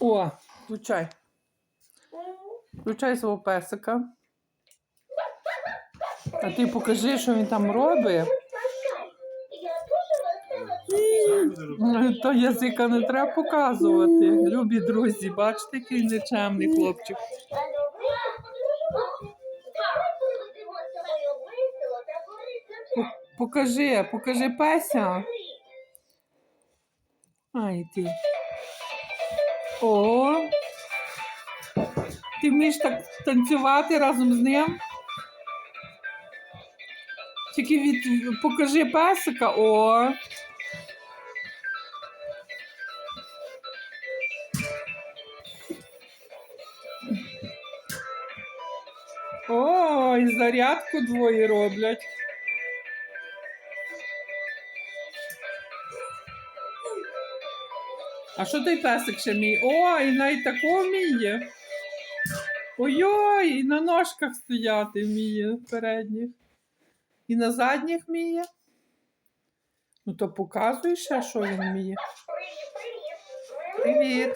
О, включай. Включай свого песика. А ти покажи, що він там робить. Ну, То язика не треба показувати. Любі друзі, бачите, який нечемний хлопчик. Покажи, покажи песя. Ай ти. О. Ти вмієш так танцювати разом з ним? Тільки від покажи песика. О. Ой, зарядку двоє роблять. А що той песик ще мій? Ой, навіть такого вміє. Ой-ой, і на ножках стояти вміє передніх. І на задніх вміє. Ну то показуй ще, що він вміє. Привіт.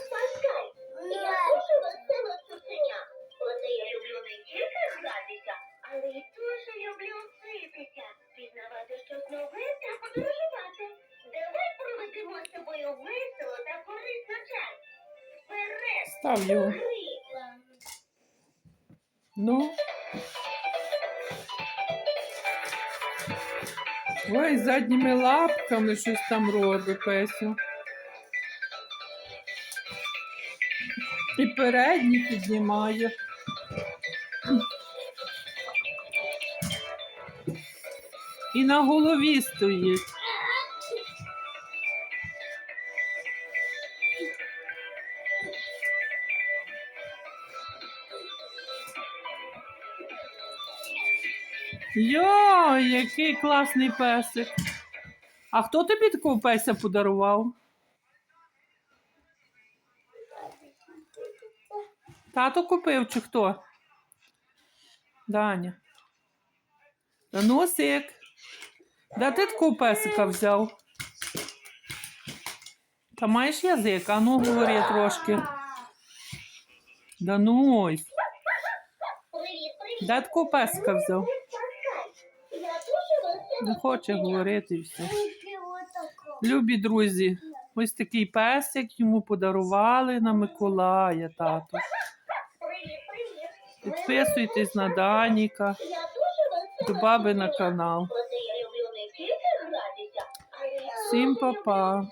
Я я але й дуже люблю ситися, пізнавати щось нове Став його. Ну. Ой, задніми лапками щось там робить Песю. І передні піднімає. І на голові стоїть. Йой, який класний песик. А хто тобі такого песя подарував? Тато купив чи хто? Даня. Данусик. Де ти такого песика взяв? Та маєш язик, а ну говори трошки. Данусь, де такого песика взяв? Не хоче говорити і все. Любі друзі, ось такий песик йому подарували на Миколая, тато. Підписуйтесь на Даніка, до баби на канал. Всім па-па.